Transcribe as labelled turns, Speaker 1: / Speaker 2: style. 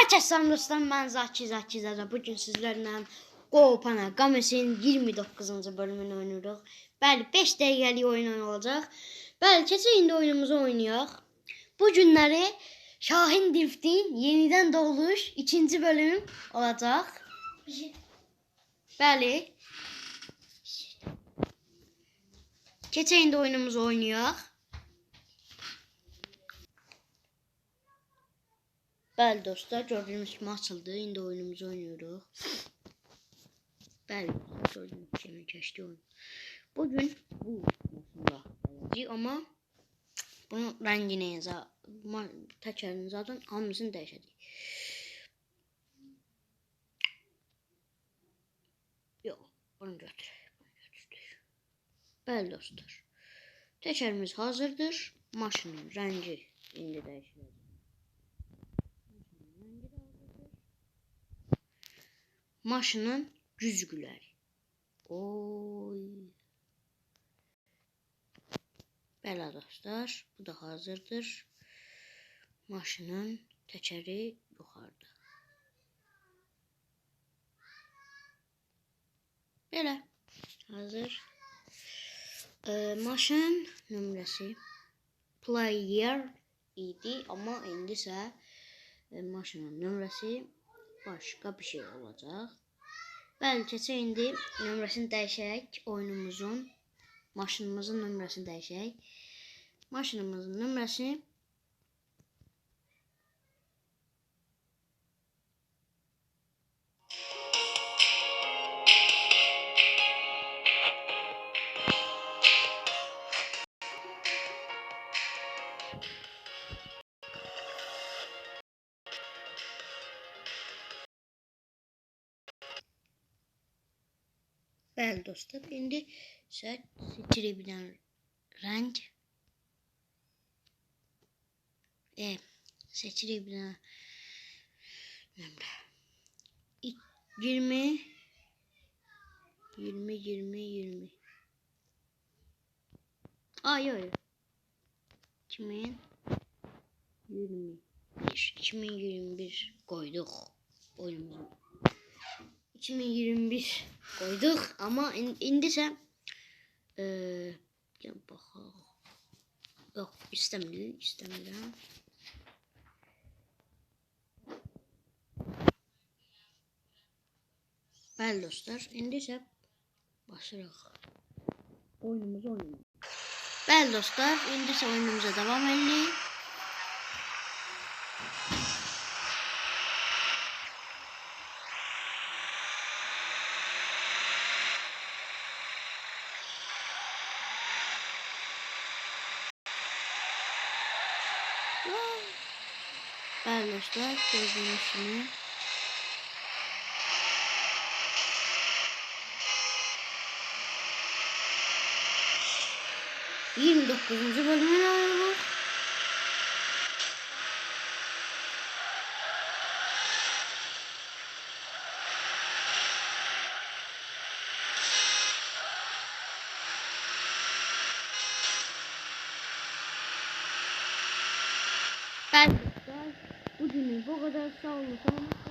Speaker 1: Herkes salam dostlar, ben Zaki Zaki Zaza. Bugün sizlerle Qopana Games'in 29. bölümünü oynuyoruz. Bəli, 5 dəqiqəlik oyun olacaq. Bəli, keçək indi oyunumuzu oynayaq. Bu günləri Şahin Drift'in yeniden doğuş ikinci bölüm olacaq. Bəli. Keçək indi oyunumuzu oynayaq. Bəli dostlar, gördüğünüz kimi açıldı. İndi oyunumuzu oynuyoruz. Bəli, gördüğünüz kimi keçdi oyun. Bugün bu maşında olacaq ama bunun rəngini təkərini zaten hamısını dəyişəcək. Yox, bunu götürək. Bunu götürdük. Bəli dostlar. Təkərimiz hazırdır. Maşının rəngi indi dəyişiləcək. Maşının güzgüləri. Oy. Belə dostlar, bu da hazırdır. Maşının təkəri yuxarıda. Belə. Hazır. Ee, maşın nömrəsi player idi, amma indi isə e, maşının nömrəsi başqa bir şey olacaq. Bəli, keçək indi nömrəsini dəyişək oyunumuzun. Maşınımızın nömrəsini dəyişək. Maşınımızın nömrəsi Bəli dostlar, indi seçirik bir dənə rəng. E, seçirik bir dənə nömrə. İ- 20 20 20 20 Aa yok yok. 2000 21 2021 koyduk oyunumuzu. 2021 koyduk ama in, indi ise eee gel bakalım. Yok istemiyorum istemiyorum. Bəli dostlar, indi isə başlayaq. Oyunumuzu oynayaq. Bəli dostlar, indi isə oyunumuza davam edirik. Bəli dostlar, gördüyünüz kimi. Yirmi dokuzuncu bölümün oyunu. 在在，不是你哥哥在上路中。